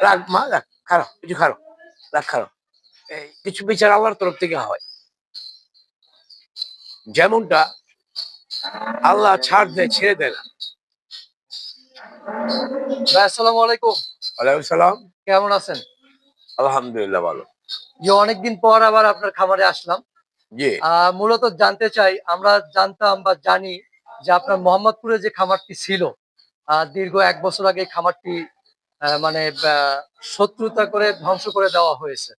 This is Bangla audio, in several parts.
রাগ মা রাগ খারাপ কিছু খারাপ রাগ খারাপ এই কিছু বিচার আল্লাহর তরফ থেকে হয়। যেমনটা আল্লাহ ছাড় দেয় ছেড়ে দেয় না। আসসালামু আলাইকুম। ওয়ালাইকুম সালাম। কেমন আছেন? আলহামদুলিল্লাহ ভালো। যে অনেকদিন পর আবার আপনার খামারে আসলাম। মূলত জানতে চাই আমরা জানতাম বা জানি যে আপনার মোহাম্মদপুরে যে খামারটি ছিল দীর্ঘ এক বছর আগে খামারটি মানে শত্রুতা করে ধ্বংস করে দেওয়া হয়েছে।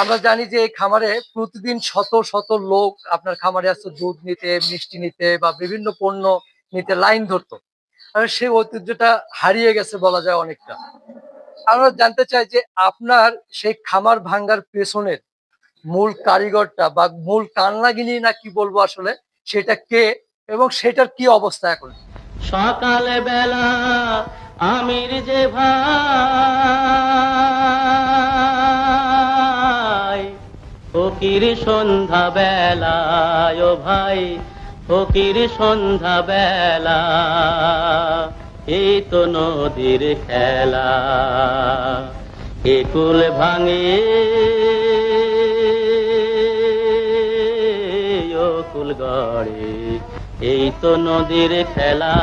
আমরা জানি যে এই খামারে প্রতিদিন শত শত লোক আপনার খামারে আসতো দুধ নিতে, মিষ্টি নিতে বা বিভিন্ন পণ্য নিতে লাইন ধরতো। সেই ঐতিহ্যটা হারিয়ে গেছে বলা যায় অনেকটা। আমরা জানতে চাই যে আপনার সেই খামার ভাঙ্গার পেছনের মূল কারিগরটা বা মূল কান্নাগিনী না কি বলব আসলে, সেটা কে এবং সেটার কি অবস্থা এখন? সকাল বেলা আমির যে ভাই, ফকির সন্ধ্যা বেলায় ও ভাই, ফকির সন্ধ্যা বেলা এই তো নদীর খেলা। একুল ভাঙে কুল গড়ে, এই তো নদীর খেলা।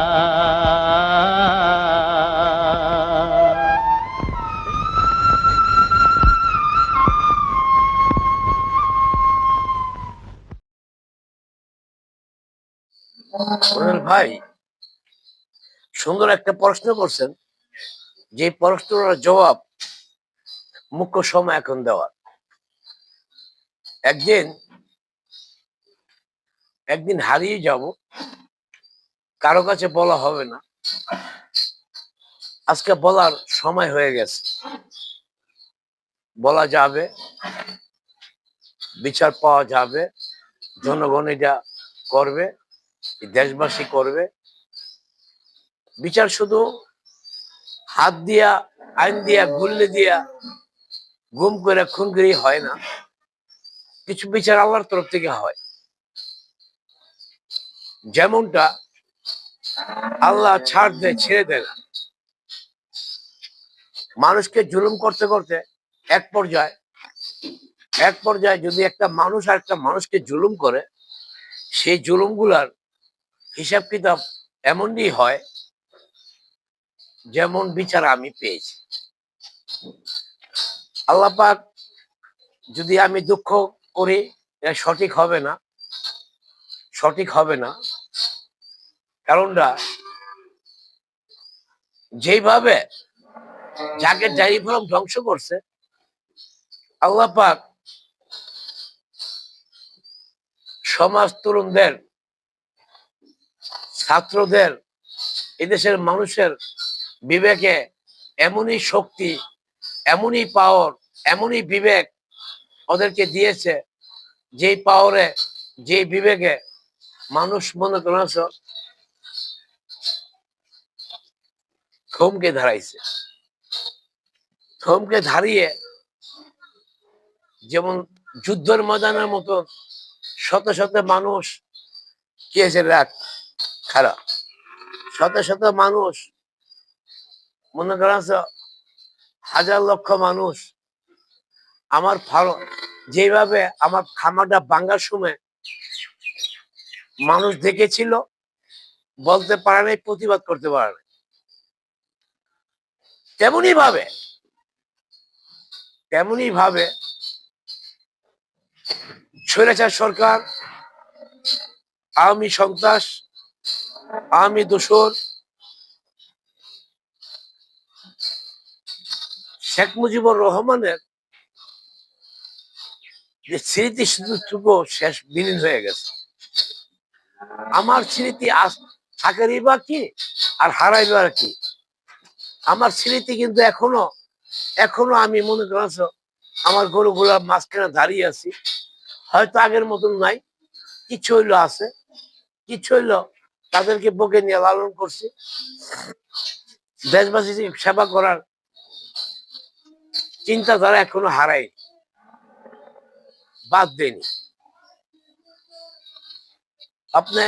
ভাই, সুন্দর একটা প্রশ্ন করছেন। যে প্রশ্নটার জবাব মুখ্য সময় এখন দেওয়ার একদিন একদিন হারিয়ে যাব, কারও কাছে বলা হবে না। আজকে বলার সময় হয়ে গেছে। বলা যাবে, বিচার পাওয়া যাবে, জনগণ এটা করবে। দেশবাসী করবে। বিচার শুধু হাত দিয়া, আইন দিয়া, গুল্লে দিয়া, গুম করে, খুন করে হয় না। কিছু বিচার আল্লাহর তরফ থেকে হয়। যেমনটা আল্লাহ ছাড় দেয়, ছেড়ে দেয় না। মানুষকে জুলুম করতে করতে এক পর্যায়ে এক পর্যায়ে যদি একটা মানুষ আর একটা মানুষকে জুলুম করে, সেই জুলুমগুলার হিসাব কিতাব এমনই হয় যেমন বিচার আমি পেয়েছি। আল্লাহ পাক যদি আমি দুঃখ করি, এটা সঠিক হবে না, সঠিক হবে না। কারণটা যেইভাবে যাকে ফলম ধ্বংস করছে, আল্লাহ পাক সমাজ তরুণদের ছাত্রদের, এদেশের মানুষের বিবেকে এমনই শক্তি, এমনই পাওয়ার এমনই বিবেক ওদেরকে দিয়েছে, যেই পাওয়ারে যেই বিবেকে মানুষ মনে করেছ থমকে দাঁড়াইছে। থমকে দাঁড়িয়ে যেমন যুদ্ধের ময়দানের মতো শত শত মানুষ কি হয়েছে রাগ খারাপ। শত শত মানুষ, মনে করেন হাজার লক্ষ মানুষ আমার ভালো যেভাবে আমার খামারটা ভাঙ্গার সময় মানুষ দেখেছিল, বলতে পারে নাই, প্রতিবাদ করতে পারে নাই। তেমনি ভাবে তেমনি ভাবে স্বৈরাচার সরকার, আওয়ামী সন্ত্রাস আওয়ামী দোসর শেখ মুজিবুর রহমানের যে স্মৃতি শুধুটুকু শেষ বিলীন হয়ে গেছে। আমার স্মৃতি থাকারই বা কি? আর হারাইবার কি? আমার স্মৃতি কিন্তু এখনও এখনও আমি মনে করেছ আমার গরু গরুগুলা মাঝখানে দাঁড়িয়ে আছি। হয়তো আগের মতন নাই, কিছু হইল আছে, কিছু হইল তাদেরকে বকে নিয়ে লালন করছি। দেশবাসী সেবা করার চিন্তাধারা এখনও হারাই বাদ দেয়নি। আপনি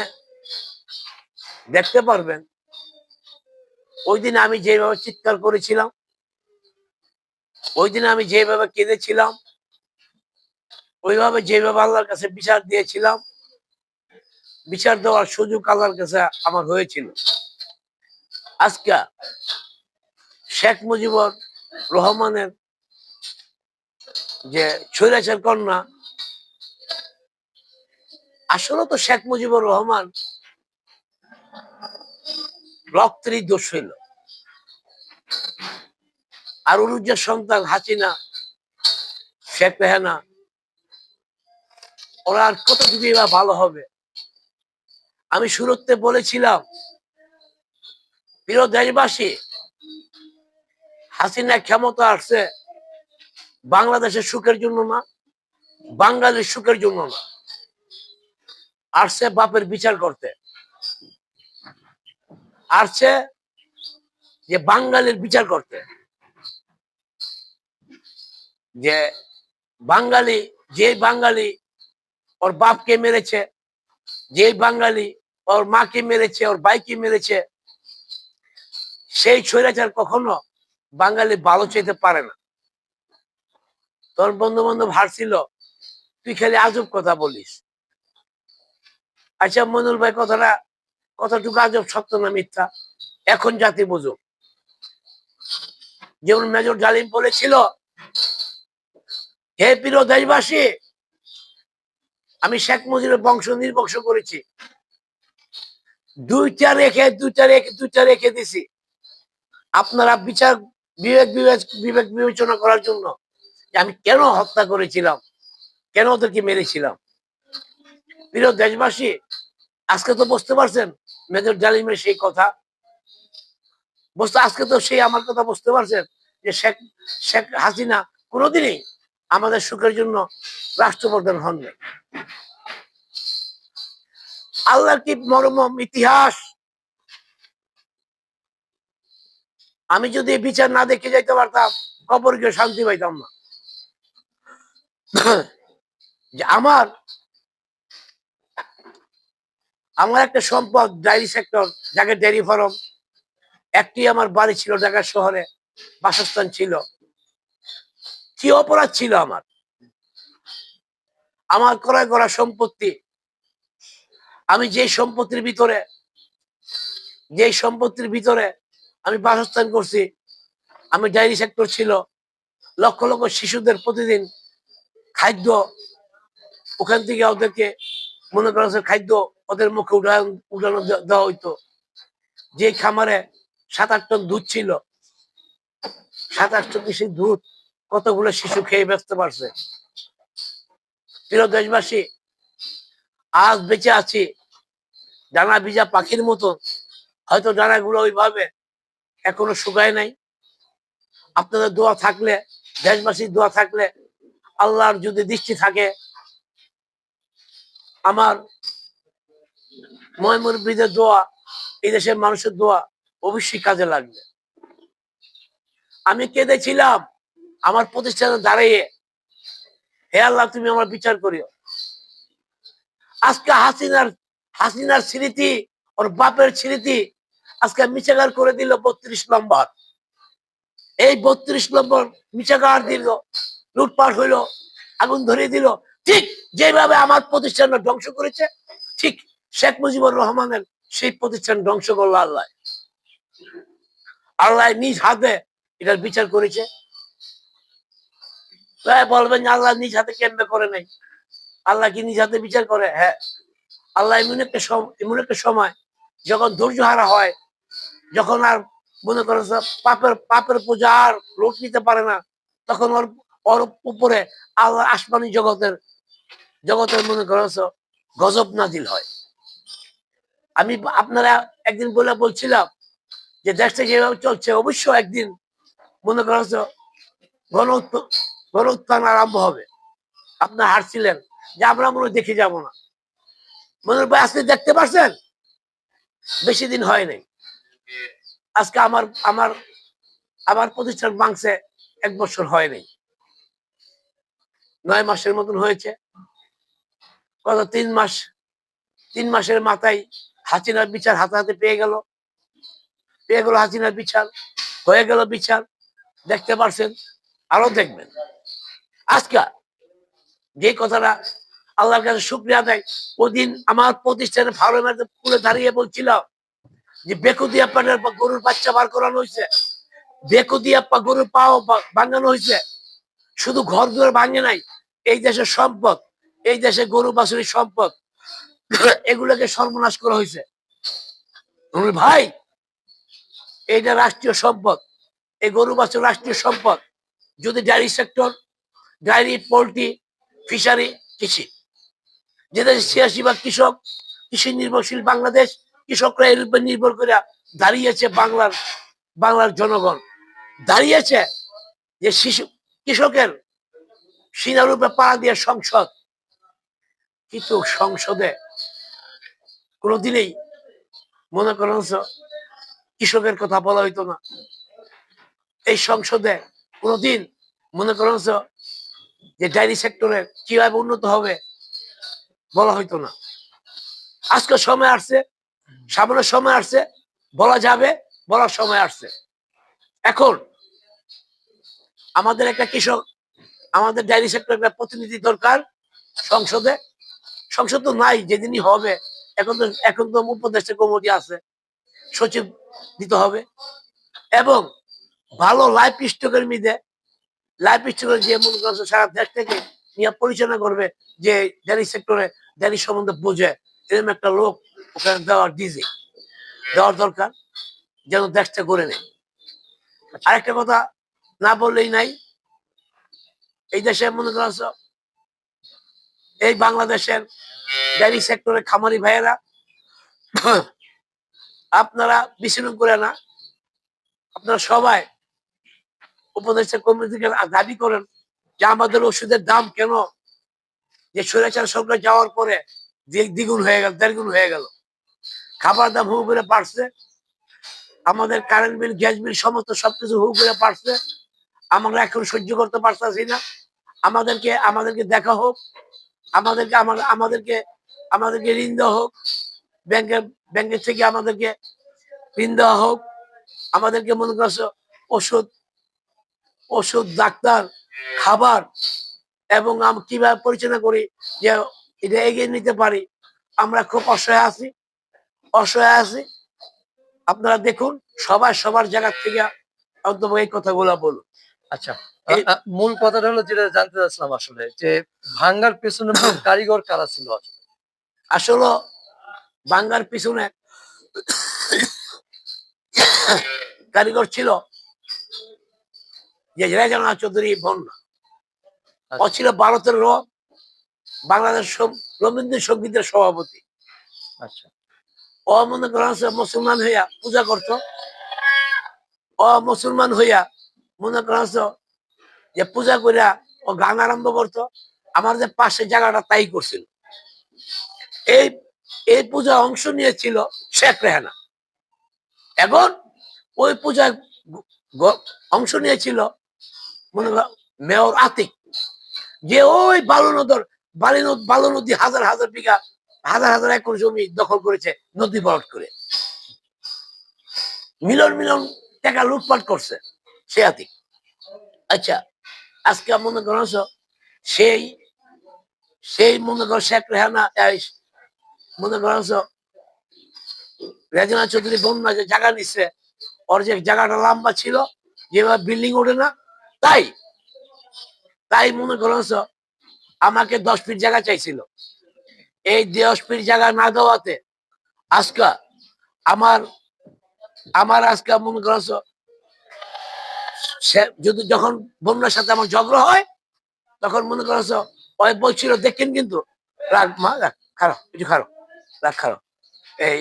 দেখতে পারবেন, ওই দিন আমি যেভাবে চিৎকার করেছিলাম, ওই দিন আমি যেভাবে কেঁদেছিলাম, ওইভাবে যেভাবে আল্লাহর কাছে বিচার দিয়েছিলাম বিচার দেওয়ার সুযোগ আল্লাহর কাছে আমার হয়েছিল। আজকে শেখ মুজিবুর রহমানের যে স্বৈরাচার কন্যা, আসলে তো শেখ মুজিবুর রহমান রক্তেরই দোষ হইল। আর অনুজ্জের সন্তান হাসিনা, শেখ রেহানা, ওরা আর বা ভালো হবে? আমি শুরুতে বলেছিলাম, প্রিয় দেশবাসী, হাসিনা ক্ষমতা আসছে বাংলাদেশের সুখের জন্য না, বাঙালির সুখের জন্য না। আসছে বাপের বিচার করতে। আসছে যে বাঙালির বিচার করতে। যে বাঙালি যে বাঙালি ওর বাপকে মেরেছে, যে বাঙালি ওর মাকে মেরেছে, ওর ভাইকে মেরেছে। সেই স্বৈরাচার কখনো বাঙালি ভালো চাইতে পারে না। তোর বন্ধু বান্ধব হারছিল, তুই খালি আজব কথা বলিস। আচ্ছা মনুল ভাই, কথাটা কতটুকু আজব, সত্য না মিথ্যা? এখন জাতি বুঝুক। যেমন মেজর জালিম বলেছিল, হে প্রিয় দেশবাসী, আমি শেখ মুজিবের বংশ নির্বংশ করেছি। দুইটা রেখে দুইটা রেখে দুইটা রেখে দিছি। আপনারা বিচার, বিবেক বিবেক বিবেচনা করার জন্য আমি কেন হত্যা করেছিলাম? কেন ওদেরকে মেরেছিলাম? প্রিয় দেশবাসী, আজকে তো বুঝতে পারছেন, মেজর জালিমের সেই কথা। বুঝতে, আজকে তো সেই আমার কথা বুঝতে পারছেন যে শেখ শেখ হাসিনা কোনোদিনই আমাদের সুখের জন্য রাষ্ট্রপ্রধান হননি। আল্লাহর কি মরমম ইতিহাস? আমি যদি বিচার না দেখে যাইতে পারতাম গিয়ে শান্তি পাইতাম না। যে আমার আমার একটা সম্পদ, ডায়েরি সেক্টর, যাকে ডেয়ারি ফার্ম, একটি আমার বাড়ি ছিল ঢাকা শহরে, বাসস্থান ছিল। কি অপরাধ ছিল আমার? আমার ক্রয় করা সম্পত্তি আমি যে সম্পত্তির ভিতরে যে সম্পত্তির ভিতরে আমি বাসস্থান করছি আমি ডায়েরি সেক্টর ছিল, লক্ষ লক্ষ শিশুদের প্রতিদিন খাদ্য, ওখান থেকে ওদেরকে মনে করা খাদ্য ওদের মুখে উঠানো উঠানো দেওয়া হইতো। যে খামারে সাত, আট টন দুধ ছিল, সাত, আট টন সেই দুধ কতগুলো শিশু খেয়ে বেঁচতে পারছে? প্রিয় দেশবাসী, আজ বেঁচে আছি ডানা ভিজা পাখির মতো হয়তো ডানাগুলো ওইভাবে এখনও শুকায় নাই। আপনাদের দোয়া থাকলে, দেশবাসীর দোয়া থাকলে, আল্লাহর যদি দৃষ্টি থাকে, আমার ময়মুরব্বীদের দোয়া, এই দেশের মানুষের দোয়া অবশ্যই কাজে লাগবে। আমি কেঁদেছিলাম আমার প্রতিষ্ঠানে দাঁড়িয়ে। হে আল্লাহ, তুমি আমার বিচার করিও। আজকে হাসিনার হাসিনার স্মৃতি, ওর বাপের স্মৃতি, আজকে মিচাগার করে দিল বত্রিশ নম্বর। এই বত্রিশ নম্বর মিচাগার দিল, লুটপাট হইল, আগুন ধরিয়ে দিল। ঠিক যেভাবে আমার প্রতিষ্ঠান ধ্বংস করেছে, ঠিক শেখ মুজিবুর রহমানের সেই প্রতিষ্ঠান ধ্বংস করল আল্লাহ। আল্লাহ নিজ হাতে এটার বিচার করেছে। বলবেন আল্লাহ নিজ হাতে কেমবে করে নাই? আল্লাহ কি নিজ হাতে বিচার করে? হ্যাঁ। আল্লাহ এমন একটা এমন একটা সময়, যখন ধৈর্য হারা হয়, যখন আর মনে করো পাপের পাপের পূজা আর লোট নিতে পারে না, তখন ওর ওর উপরে আল্লাহ আসমানি জগতের জগতের মনে করো গজব নাজিল হয়। আমি আপনারা একদিন বলে বলছিলাম যে দেশটা যেভাবে চলছে অবশ্য একদিন মনে করো গণ গণ উত্থান আরম্ভ হবে। আপনার হারছিলেন, যে আমরা মনে দেখে যাব না। মনে হয় আজকে দেখতে পাচ্ছেন বেশি দিন হয় নাই। আজকে আমার আমার আমার প্রতিষ্ঠান বাংছে এক বছর হয় নাই। নয় মাসের মতন হয়েছে। গত তিন মাস, তিন মাসের মাথায় হাসিনার বিচার হাতে হাতে পেয়ে গেল। পেয়ে গেল হাসিনার বিচার, হয়ে গেল বিচার। দেখতে পারছেন, আরও দেখবেন। আজকে যে কথাটা আল্লাহর কাছে শুক্রিয়া দেয় ওদিন আমার প্রতিষ্ঠানে ফার্মের খুলে দাঁড়িয়ে বলছিল যে বেকুদিয়া পানের গরুর বাচ্চা বার করানো হয়েছে। বেকুদিয়া গরুর পাও বা- ভাঙানো হয়েছে। শুধু ঘর দুয়ার ভাঙে নাই, এই দেশের সম্পদ, এই দেশে গরু বাছুরির সম্পদ, এগুলোকে সর্বনাশ করা হয়েছে। ভাই, এইটা রাষ্ট্রীয় সম্পদ, এই গরু বাছুর রাষ্ট্রীয় সম্পদ। যদি dairy sector, dairy, poultry, fishery, কৃষি যে দেশে ছিয়াশি ভাগ কৃষক কৃষি নির্ভরশীল বাংলাদেশ, কৃষকরা এর উপর নির্ভর করে দাঁড়িয়েছে বাংলার বাংলার জনগণ। দাঁড়িয়েছে যে শিশু, কৃষকের সিনার উপরে পাড়া দিয়ে সংসদ। কিন্তু সংসদে কোনোদিনই মনে করেন কৃষকের কথা বলা হইতো না। এই সংসদে কোনোদিন মনে করেন যে ডায়েরি সেক্টরে কীভাবে উন্নত হবে বলা হইতো না। আজকে সময় আসছে সামনের সময় আসছে, বলা যাবে, বলার সময় আসছে। এখন আমাদের একটা কৃষক, আমাদের ডায়েরি সেক্টর একটা প্রতিনিধি দরকার সংসদে। সংসদ তো নাই, যেদিনই হবে, এখন তো এখন তো উপদেষ্টা কমিটি আছে, সচিব দিতে হবে। এবং ভালো লাইফ স্টকের মিদে লাইফ স্টকের যে মনে করছে সারা দেশ থেকে নিয়ে পরিচালনা করবে যে ডেয়ারি সেক্টরে ডেয়ারি সম্বন্ধে বোঝে। এরকম একটা লোক ওখানে দেওয়ার ডিজি। দেওয়ার দরকার, যেন দেশটা করে নেয়। আরেকটা কথা না বললেই নাই, এই দেশে মনে করছ এই বাংলাদেশের ডেয়ারি সেক্টরে খামারি ভাইয়েরা, আপনারা বিশৃঙ্খল করে না, আপনারা সবাই উপদেষ্টা কমিটিকে দাবি করেন যে আমাদের ওষুধের দাম কেন যে স্বৈরাচার সরকার যাওয়ার পরে দ্বি- দ্বিগুণ হয়ে গেল দেড়গুণ হয়ে গেল। খাবার দাম হু করে বাড়ছে। আমাদের কারেন্ট বিল গ্যাস বিল সমস্ত সবকিছু হু করে বাড়ছে। আমরা এখন সহ্য করতে পারতেছি না। আমাদেরকে আমাদেরকে দেখা হোক। আমাদেরকে আমাদেরকে আমাদেরকে ঋণ দেওয়া হোক। ব্যাংকের ব্যাংকের থেকে আমাদেরকে ঋণ দেওয়া হোক। আমাদেরকে মনে করছে ওষুধ ওষুধ, ডাক্তার, খাবার এবং আমি কীভাবে পরিচালনা করি যে এটা এগিয়ে নিতে পারি আমরা খুব অসহায় আছি অসহায় আছি। আপনারা দেখুন সবাই সবার জায়গা থেকে অন্তত এই কথাগুলো বলুন। আচ্ছা মূল কথাটা হলো যেটা জানতে চাচ্ছিলাম আসলে যে ভাঙ্গার পেছনে কারিগর কারা ছিল আসলে? আসলে বাঙ্গার পিছনে কারিগর ছিল যে রেজানা চৌধুরী বন্যা। ও ছিল ভারতের র বাংলাদেশ রবীন্দ্র সঙ্গীতের সভাপতি। আচ্ছা। ও মনে করেন হচ্ছে মুসলমান হইয়া পূজা করত। ও মুসলমান হইয়া মনে হচ্ছে যে পূজা করিয়া ও গান আরম্ভ করত। আমার যে পাশে জায়গাটা তাই করছিল। এই এই পূজা অংশ নিয়েছিল শেখ রেহানা। এখন ওই পূজায় অংশ নিয়েছিল মনে কর মেয়র আতিক। যে ওই বালু নদর বালি নদ- হাজার হাজার বিঘা, হাজার হাজার একর জমি দখল করেছে নদী ভরাট করে। মিলন মিলন টাকা লুটপাট করছে, সে আতিক। আচ্ছা আজকে মনে করো সেই সেই মনে করো শেখ রেহানা মনে করো রেজনা চৌধুরী বন্যা যে জায়গা নিচ্ছে ওর যে জায়গাটা লম্বা ছিল, যেভাবে বিল্ডিং ওঠে না, তাই তাই মনে করো আমাকে দশ ফিট জায়গা চাইছিল। এই দশ ফিট জায়গা না দেওয়াতে আজকা আমার আমার আজকে মনে করছ যদি যখন বন্যার সাথে আমার ঝগড়া হয়, তখন মনে করছ ওই বলছিল, দেখেন কিন্তু রাখ মা রাখ খারাপ একটু খারাপ রাখ খারাপ এই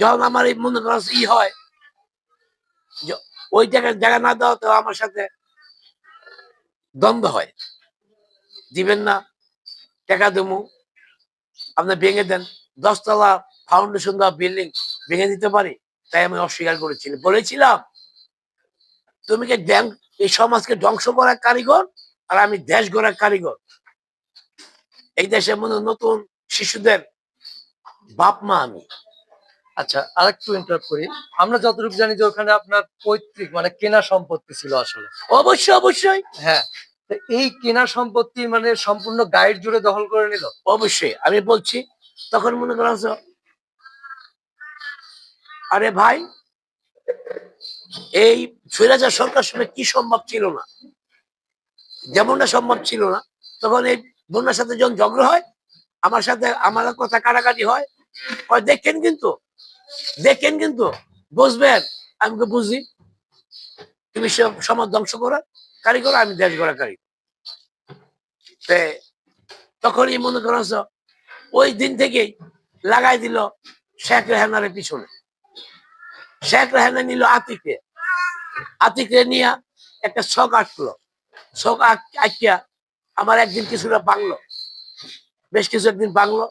যখন আমার এই মনে করছ ই হয় ওই জায়গায় জায়গা না দেওয়াতে আমার সাথে দ্বন্দ্ব হয়। দিবেন না, টাকা দেবো, আপনি ভেঙে দেন। দশতলা ফাউন্ডেশন দেওয়া বিল্ডিং ভেঙে দিতে পারি, তাই আমি অস্বীকার করেছিলাম বলেছিলাম, তুমি কি এই সমাজকে ধ্বংস করার কারিগর আর আমি দেশ গড়ার কারিগর? এই দেশে মনে নতুন শিশুদের বাপ মা আমি। আচ্ছা আরেকটু ইন্টারাপ্ট করি। আমরা যতটুকু জানি যে ওখানে আপনার পৈতৃক মানে কেনা সম্পত্তি ছিল আসলে। অবশ্যই অবশ্যই। হ্যাঁ তো এই কেনা সম্পত্তি মানে সম্পূর্ণ গাইড জুড়ে দখল করে নিল? অবশ্যই আমি বলছি তখন মনে করা আরে ভাই এই স্বৈরাচার সরকার সময় কি সম্ভব ছিল না? যেমনটা সম্ভব ছিল না তখন এই বন্যার সাথে যখন ঝগড়া হয় আমার সাথে আমার কথা কাটাকাটি হয়। দেখেন কিন্তু দেখেন কিন্তু বুঝবেন আমি তো বুঝি। তুমি সমাজ ধ্বংস করার কারিগর আমি দেশ গড়া কারিগর তখনই মনে করা হচ্ছে, ওই দিন থেকেই লাগাই দিল শেখ রেহানারের পিছনে। শেখ রেহানা নিল আতিকে। আতিকে নিয়ে একটা শখ আঁকলো। শখ আঁকিয়া আমার একদিন কিছুটা বাংলো। বেশ কিছু একদিন বাংলো।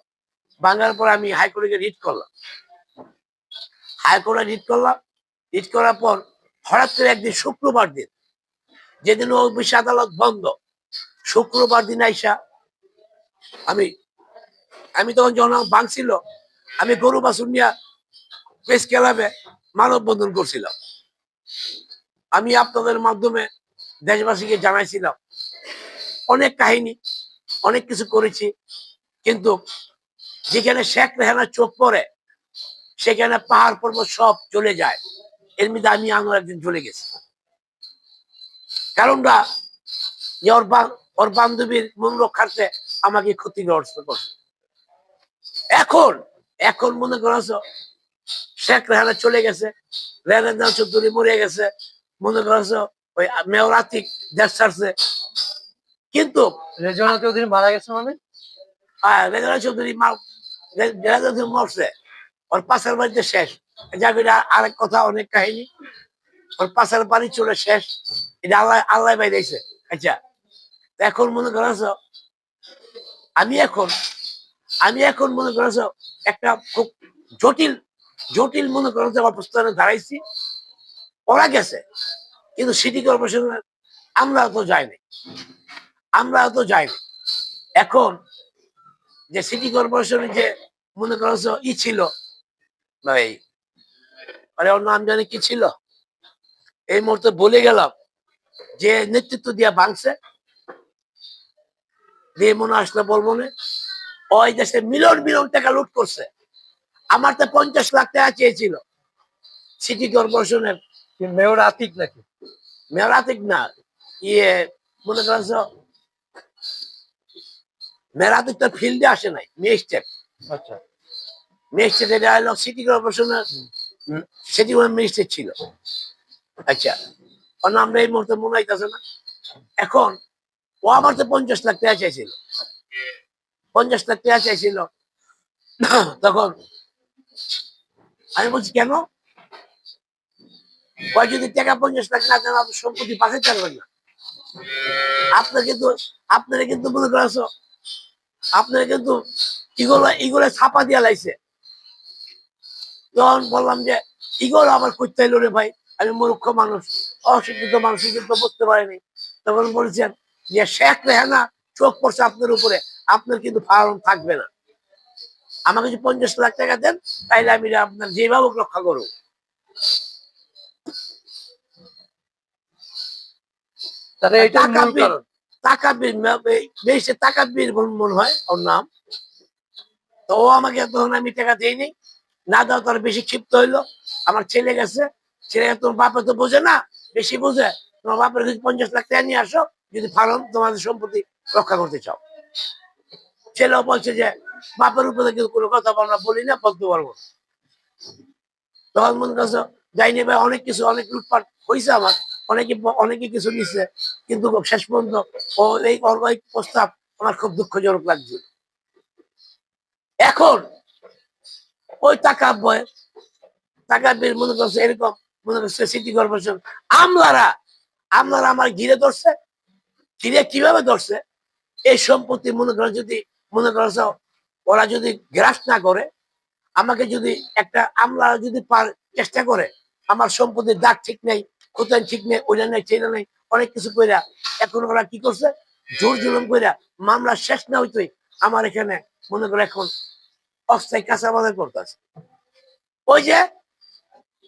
বাংলার পর আমি হাইকোর্টে রিট করলাম। হাইকোর্টে রিট করলাম। রিট করার পর হঠাৎ করে একদিন শুক্রবার দিন, যেদিন ও অফিস আদালত বন্ধ, শুক্রবার দিন আইসা আমি আমি তখন যখন আমার বাং ছিল, আমি গরু বাছুর নিয়ে প্রেস ক্লাবে মানববন্ধন করছিলাম। আমি আপনাদের মাধ্যমে দেশবাসীকে জানাইছিলাম, অনেক কাহিনী, অনেক কিছু করেছি, কিন্তু যেখানে শেখ রেহানা চোখ পড়ে সেখানে পাহাড় পর্বত সব চলে যায়। এর মধ্যে আমি আমার একদিন চলে গেছি। কারণটা যে ওর ওর বান্ধবীর মন রক্ষার্থে আমাকে ক্ষতিগ্রস্ত করছে। এখন এখন মনে করছ শেখ রেহানা চলে গেছে রেহানা চৌধুরী মরে গেছে মনে করছ ওই মেয়র আতিক দেশ ছাড়ছে। কিন্তু রেজনা চৌধুরী মারা গেছে মানে? আহ, রেহানা চৌধুরী মা- রে- চৌধুরী মরছে। ওর পাশের বাড়িতে শেষ। যাবে এটা আরেক কথা, অনেক কাহিনী। ওর পাশের বাড়ি চলে শেষ। এটা আল্লাহ আল্লাহ বাইরেছে আচ্ছা এখন মনে করছ আমি এখন আমি এখন মনে করছ একটা খুব জটিল জটিল মনে করছ অবস্থানে দাঁড়াইছি। ওরা গেছে, কিন্তু সিটি কর্পোরেশনের আমরা তো যাইনি। আমরা তো যাইনি। এখন যে সিটি কর্পোরেশনের যে মনে করছ ই ছিল ভাই আরে ওর নাম জানি কি ছিল? এই মুহূর্তে বলে গেলাম যে নেতৃত্ব দিয়া ভাঙছে। দিয়ে মনে আসলে বলব ওই দেশে মিলন মিলন টাকা লুট করছে। আমার তো পঞ্চাশ লাখ টাকা চেয়েছিল। সিটি কর্পোরেশনের মেয়র আতিক নাকি? মেরাতিক না ইয়ে মনে করছ মেরাতিক তো ফিল্ডে আসে নাই মেস্টেক আচ্ছা। এটা হলো সিটি কর্পোরেশনের সিটি মিনিস্টার ছিল। আচ্ছা ওর নামটা এই মুহূর্তে মনে হইতেছে না। এখন ও আমার তো পঞ্চাশ লাখ টাকা চাইছিল। পঞ্চাশ লাখ টাকা চাইছিল। তখন আমি বলছি কেন? ওই যদি টাকা পঞ্চাশ লাখ না দেন আপনার সম্পত্তি পাশে চালবেন না। আপনার কিন্তু আপনারা কিন্তু মনে করছ আপনারা কিন্তু ইগুলো ইগুলো ছাপা দিয়া লাইছে। তখন বললাম যে ইগুলো আবার করতে এলো রে ভাই আমি মূর্খ মানুষ অশিক্ষিত মানুষ কিন্তু বুঝতে পারিনি। তখন বলছেন যে শেখ রেহানা চোখ পড়ছে আপনার উপরে আপনার কিন্তু ফার্ম থাকবে না। আমাকে যদি পঞ্চাশ লাখ টাকা দেন তাইলে আমি আপনার যেভাবে রক্ষা করব টাকা তাকাবির মন হয় ওর নাম। তো ও আমাকে তখন আমি টাকা দেইনি না দাও তার বেশি ক্ষিপ্ত হইল। আমার ছেলে গেছে। ছেলে তোমার বাপে তো বোঝে না, বেশি বোঝে। তোমার বাপের যদি পঞ্চাশ লাখ টাকা নিয়ে আসো, যদি ফার্ম তোমাদের সম্পত্তি রক্ষা করতে চাও। ছেলেও বলছে যে, বাপের উপরে কিন্তু কোনো কথা আমরা বলি না, বলতে পারব তখন মনে করছ যাইনি ভাই, অনেক কিছু, অনেক লুটপাট হয়েছে আমার। অনেকে অনেকে কিছু নিচ্ছে কিন্তু শেষ পর্যন্ত ও এই অর্গানিক প্রস্তাব আমার খুব দুঃখজনক লাগছে। এখন ওই টাকা বয়, টাকা বের মনে করছে এরকম, মনে করছে সিটি কর্পোরেশন আমলারা আমলারা আমার ঘিরে ধরছে। ঘিরে কীভাবে ধরছে? এই সম্পত্তি মনে করো যদি, মনে করছে ওরা যদি গ্রাস না করে, আমাকে যদি একটা আমলা যদি পার চেষ্টা করে, আমার সম্পত্তির দাগ ঠিক নেই কোথায় ঠিক নেই, ওইটা নেই, সেটা নেই, অনেক কিছু কইরা, এখন ওরা কি করছে? জোর জুলুম কইরা, মামলা শেষ না হইতোই আমার এখানে, মনে করে এখন অস্থায়ী কাঁচা বাজার করতেছে। ওই যে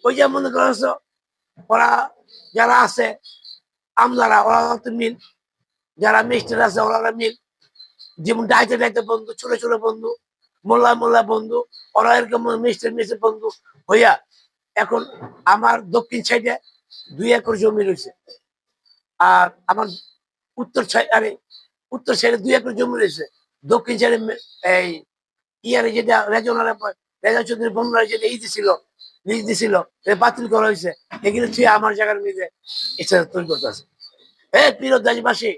ওই যে মনে করছ ওরা যারা আছে, আমলারা, ওরা তো মিল। যারা মিস্টার আছে, ওরা মিল। যেমন ডাইতে ডাইতে বন্ধু, ছোট ছোট বন্ধু, মোল্লা মোল্লা বন্ধু, ওরা এরকম মিস্টার মিস্টার বন্ধু হইয়া এখন আমার দক্ষিণ সাইডে দুই একর জমি রয়েছে। আর আমার উত্তর সাইড আরে, উত্তর সাইডে দুই একর জমি রয়েছে। দক্ষিণ সাইডে এই ইয়ারে যেটা রেজনাল রেজা চৌধুরী বন্যার যেটা ই দিছিল লিজ দিছিল বাতিল করা হয়েছে। এগুলো তুই আমার জায়গার মধ্যে ইচ্ছা তৈরি করতেছে এ প্রিয় দেশবাসী,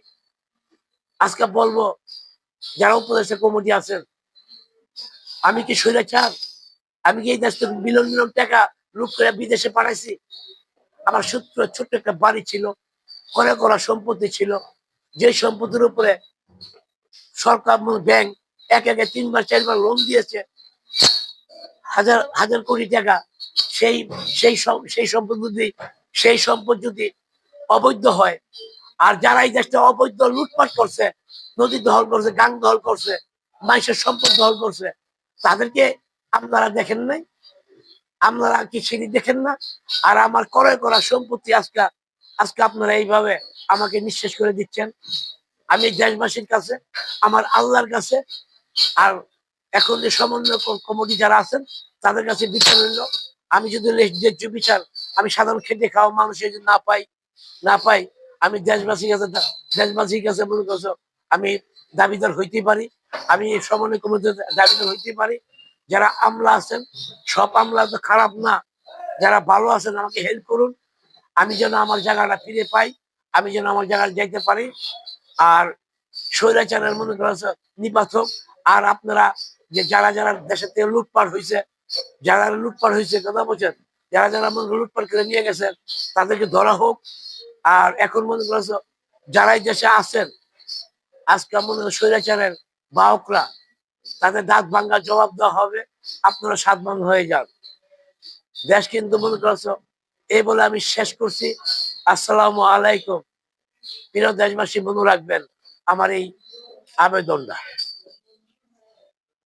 আজকে বলব, যারা উপদেষ্টা কমিটি আছেন, আমি কি স্বৈরাচার? আমি কি এই দেশ থেকে মিলন মিলন টাকা লুট করে বিদেশে পাঠাইছি? আমার সূত্র ছোট্ট একটা বাড়ি ছিল করে করা সম্পত্তি ছিল। যে সম্পত্তির উপরে সরকার ব্যাংক এক একে তিনবার, চারবার লোন দিয়েছে। হাজার হাজার কোটি টাকা। সেই সেই সেই সম্পদ যদি, সেই সম্পদ যদি অবৈধ হয়, আর যারা এই দেশটা অবৈধ লুটপাট করছে, নদী দখল করছে, গাং দখল করছে, মানুষের সম্পদ দখল করছে, তাদেরকে আপনারা দেখেন নাই? আপনারা কি সেটি দেখেন না? আর আমার ক্রয় করা সম্পত্তি আজকে আজকে আপনারা এইভাবে আমাকে নিঃশেষ করে দিচ্ছেন। আমি দেশবাসীর কাছে, আমার আল্লাহর কাছে আর এখন যে সমন্বয় কমিটি যারা আছেন, তাদের কাছে বিচার হইল, আমি যদি ন্যায্য বিচার আমি সাধারণ খেটে খাওয়া মানুষের যদি না পাই না পাই, আমি দেশবাসীর কাছে দেশবাসীর কাছে মনে করছ আমি দাবিদার হইতে পারি, আমি সমন্বয় কমিটির দাবিদার হইতে পারি। যারা আমলা আছেন, সব আমলা তো খারাপ না, যারা ভালো আছেন আমাকে হেল্প করুন, আমি যেন আমার জায়গাটা ফিরে পাই, আমি যেন আমার জায়গায় যাইতে পারি। আর স্বৈরাচারের মনে করেছে নিপাতক আর আপনারা যে যারা যারা দেশের থেকে লুটপাট হয়েছে যারা লুটপাট হয়েছে কথা বলছেন, যারা যারা মনে লুটপাট করে নিয়ে গেছেন তাদেরকে ধরা হোক। আর এখন মনে করছ যারাই দেশে আছেন, আজকে মনে করো স্বৈরাচারের বাহকরা, তাদের দাঁত ভাঙ্গা জবাব দেওয়া হবে, আপনারা সাবধান হয়ে যান। দেশ কিন্তু মনে করছ এই বলে আমি শেষ করছি। আসসালামু আলাইকুম। প্রিয় দেশবাসী, মনে রাখবেন, আমার এই আবেদনটা।